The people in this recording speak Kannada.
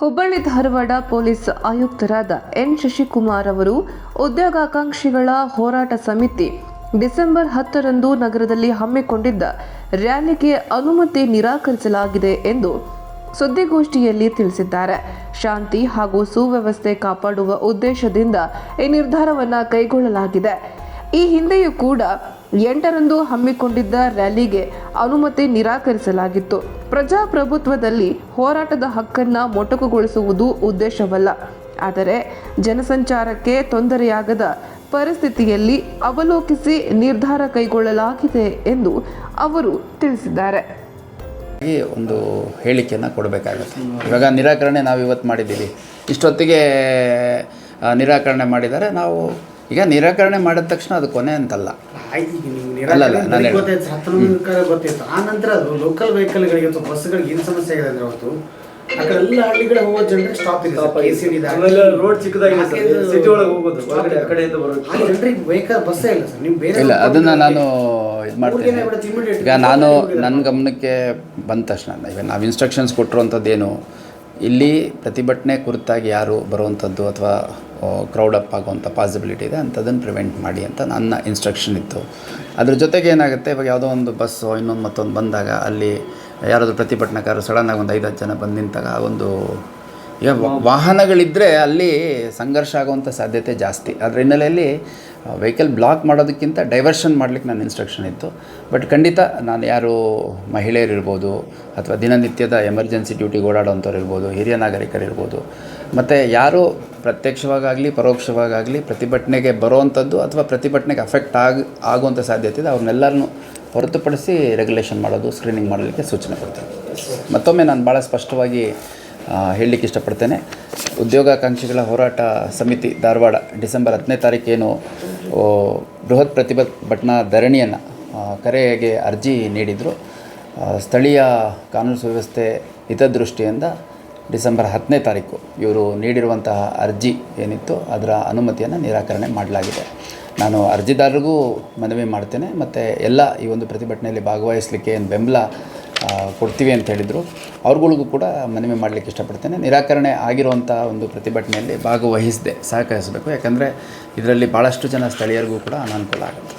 ಹುಬ್ಬಳ್ಳಿ ಧಾರವಾಡ ಪೊಲೀಸ್ ಆಯುಕ್ತರಾದ ಎನ್ ಶಶಿಕುಮಾರ್ ಅವರು ಉದ್ಯೋಗಾಕಾಂಕ್ಷಿಗಳ ಹೋರಾಟ ಸಮಿತಿ ಡಿಸೆಂಬರ್ ಹತ್ತರಂದು ನಗರದಲ್ಲಿ ಹಮ್ಮಿಕೊಂಡಿದ್ದ ರ್ಯಾಲಿಗೆ ಅನುಮತಿ ನಿರಾಕರಿಸಲಾಗಿದೆ ಎಂದು ಸುದ್ದಿಗೋಷ್ಠಿಯಲ್ಲಿ ತಿಳಿಸಿದ್ದಾರೆ. ಶಾಂತಿ ಹಾಗೂ ಸುವ್ಯವಸ್ಥೆ ಕಾಪಾಡುವ ಉದ್ದೇಶದಿಂದ ಈ ನಿರ್ಧಾರವನ್ನು ಕೈಗೊಳ್ಳಲಾಗಿದೆ. ಈ ಹಿಂದೆಯೂ ಕೂಡ ಎಂಟರಂದು ಹಮ್ಮಿಕೊಂಡಿದ್ದ ರ್ಯಾಲಿಗೆ ಅನುಮತಿ ನಿರಾಕರಿಸಲಾಗಿತ್ತು. ಪ್ರಜಾಪ್ರಭುತ್ವದಲ್ಲಿ ಹೋರಾಟದ ಹಕ್ಕನ್ನ ಮೊಟಕುಗೊಳಿಸುವುದು ಉದ್ದೇಶವಲ್ಲ. ಆದರೆ ಜನಸಂಚಾರಕ್ಕೆ ತೊಂದರೆಯಾಗದ ಪರಿಸ್ಥಿತಿಯಲ್ಲಿ ಅವಲೋಕಿಸಿ ನಿರ್ಧಾರ ಕೈಗೊಳ್ಳಲಾಗಿದೆ ಎಂದು ಅವರು ತಿಳಿಸಿದ್ದಾರೆ. ಒಂದು ಹೇಳಿಕೆಯನ್ನು ಕೊಡಬೇಕಾಗುತ್ತೆ. ಇವಾಗ ನಿರಾಕರಣೆ ನಾವು ಇವತ್ತು ಮಾಡಿದ್ದೀವಿ. ಇಷ್ಟೊತ್ತಿಗೆ ನಿರಾಕರಣೆ ಮಾಡಿದರೆ ನಾವು ಈಗ ನಿರಾಕರಣೆ ಮಾಡಿದ ತಕ್ಷಣ ಅದು ಕೊನೆ ಅಂತಲ್ಲ. ಆ ನಂತರ ಅದು ಲೋಕಲ್ ವೆಹಿಕಲ್ಗಳಿಗೆ ಅಥವಾ ಬಸ್ಗಳಿಗೆ ಏನು ಸಮಸ್ಯೆ ಆಗಿದೆ ಅಂದ್ರೆ ಅವತ್ತು ಆ ಕಡೆ ಎಲ್ಲ ಹಳ್ಳಿಗಳ ಹೋಗೋ ಜನರಿಗೆ ಸ್ಟಾಪ್ ಇದೆ Stop ಸಿ ಡಿ ಆಮೇಲೆ road ಚಿಕ್ಕದಾಗಿದೆ. City ಒಳಗೆ ಹೋಗೋದು. ಹೊರಗಡೆ ಆ ಕಡೆಯಿಂದ ಬರೋದು. ಆ ಜನರಿಗೆ ವೆಹಿಕಲ್ ಬಸ್ಸೇ ಇಲ್ಲ ಸರ್. ನೀವು ಬೇರೆ ಇಲ್ಲ ಅದನ್ನ ನಾನು ಇದು ಮಾಡ್ತೀನಿ. ಈಗ ನಾನು ನನ್ನ ಗಮನಕ್ಕೆ ಬಂದ ತಕ್ಷಣ ಈಗ ನಾವು ಇನ್ಸ್ಟ್ರಕ್ಷನ್ಸ್ ಕೊಟ್ಟಿರುವಂಥದ್ದೇನು ಇಲ್ಲಿ ಪ್ರತಿಭಟನೆ ಕುರಿತಾಗಿ ಯಾರು ಬರುವಂಥದ್ದು ಅಥವಾ ಕ್ರೌಡಪ್ ಆಗುವಂಥ ಪಾಸಿಬಿಲಿಟಿ ಇದೆ, ಅಂಥದ್ದನ್ನು ಪ್ರಿವೆಂಟ್ ಮಾಡಿ ಅಂತ ನನ್ನ ಇನ್ಸ್ಟ್ರಕ್ಷನ್ ಇತ್ತು. ಅದ್ರ ಜೊತೆಗೆ ಏನಾಗುತ್ತೆ, ಇವಾಗ ಯಾವುದೋ ಒಂದು ಬಸ್ಸು ಇನ್ನೊಂದು ಮತ್ತೊಂದು ಬಂದಾಗ ಅಲ್ಲಿ ಯಾರಾದರೂ ಪ್ರತಿಭಟನಾಕಾರರು ಸಡನ್ನಾಗಿ ಒಂದು ಐದು ಹತ್ತು ಜನ ಬಂದು ನಿಂತಾಗ ಆ ಒಂದು ವಾಹನಗಳಿದ್ದರೆ ಅಲ್ಲಿ ಸಂಘರ್ಷ ಆಗುವಂಥ ಸಾಧ್ಯತೆ ಜಾಸ್ತಿ. ಅದರ ಹಿನ್ನೆಲೆಯಲ್ಲಿ ವೆಹಿಕಲ್ ಬ್ಲಾಕ್ ಮಾಡೋದಕ್ಕಿಂತ ಡೈವರ್ಷನ್ ಮಾಡಲಿಕ್ಕೆ ನನ್ನ ಇನ್ಸ್ಟ್ರಕ್ಷನ್ ಇತ್ತು. ಬಟ್ ಖಂಡಿತ ನಾನು ಯಾರು ಮಹಿಳೆಯರು ಇರ್ಬೋದು ಅಥವಾ ದಿನನಿತ್ಯದ ಎಮರ್ಜೆನ್ಸಿ ಡ್ಯೂಟಿಗೆ ಓಡಾಡೋವಂಥವ್ರು ಇರ್ಬೋದು, ಹಿರಿಯ ನಾಗರಿಕರು ಇರ್ಬೋದು, ಮತ್ತು ಯಾರು ಪ್ರತ್ಯಕ್ಷವಾಗಲಿ ಪರೋಕ್ಷವಾಗಲಿ ಪ್ರತಿಭಟನೆಗೆ ಬರೋವಂಥದ್ದು ಅಥವಾ ಪ್ರತಿಭಟನೆಗೆ ಅಫೆಕ್ಟ್ ಆಗ, ಆಗುವಂಥ ಸಾಧ್ಯತೆ ಇದೆ, ಅವ್ರನ್ನೆಲ್ಲರನ್ನೂ ಹೊರತುಪಡಿಸಿ ರೆಗ್ಯುಲೇಷನ್ ಮಾಡೋದು ಸ್ಕ್ರೀನಿಂಗ್ ಮಾಡಲಿಕ್ಕೆ ಸೂಚನೆ ಕೊಡ್ತೇನೆ ಮತ್ತೊಮ್ಮೆ ನಾನು ಭಾಳ ಸ್ಪಷ್ಟವಾಗಿ ಹೇಳಲಿಕ್ಕೆ ಇಷ್ಟಪಡ್ತೇನೆ. ಉದ್ಯೋಗಾಕಾಂಕ್ಷಿಗಳ ಹೋರಾಟ ಸಮಿತಿ ಧಾರವಾಡ ಡಿಸೆಂಬರ್ ಹತ್ತನೇ ತಾರೀಕೇನು ಬೃಹತ್ ಪ್ರತಿಭಟನಾ ಧರಣಿಯನ್ನು ಕರೆಗೆ ಅರ್ಜಿ ನೀಡಿದರು. ಸ್ಥಳೀಯ ಕಾನೂನು ಸುವ್ಯವಸ್ಥೆ ಹಿತದೃಷ್ಟಿಯಿಂದ ಡಿಸೆಂಬರ್ ಹತ್ತನೇ ತಾರೀಕು ಇವರು ನೀಡಿರುವಂತಹ ಅರ್ಜಿ ಏನಿತ್ತು ಅದರ ಅನುಮತಿಯನ್ನು ನಿರಾಕರಣೆ ಮಾಡಲಾಗಿದೆ. ನಾನು ಅರ್ಜಿದಾರರಿಗೂ ಮನವಿ ಮಾಡ್ತೇನೆ. ಮತ್ತು ಎಲ್ಲ ಈ ಒಂದು ಪ್ರತಿಭಟನೆಯಲ್ಲಿ ಭಾಗವಹಿಸಲಿಕ್ಕೆ ಏನು ಬೆಂಬಲ ಕೊಡ್ತೀವಿ ಅಂತ ಹೇಳಿದರು. ಅವ್ರುಗಳಿಗೂ ಕೂಡ ಮನವಿ ಮಾಡಲಿಕ್ಕೆ ಇಷ್ಟಪಡ್ತೇನೆ. ನಿರಾಕರಣೆ ಆಗಿರುವಂಥ ಒಂದು ಪ್ರತಿಭಟನೆಯಲ್ಲಿ ಭಾಗವಹಿಸದೆ ಸಹಕರಿಸಬೇಕು. ಯಾಕಂದರೆ ಇದರಲ್ಲಿ ಭಾಳಷ್ಟು ಜನ ಸ್ಥಳೀಯರಿಗೂ ಕೂಡ ಅನಾನುಕೂಲ ಆಗುತ್ತೆ.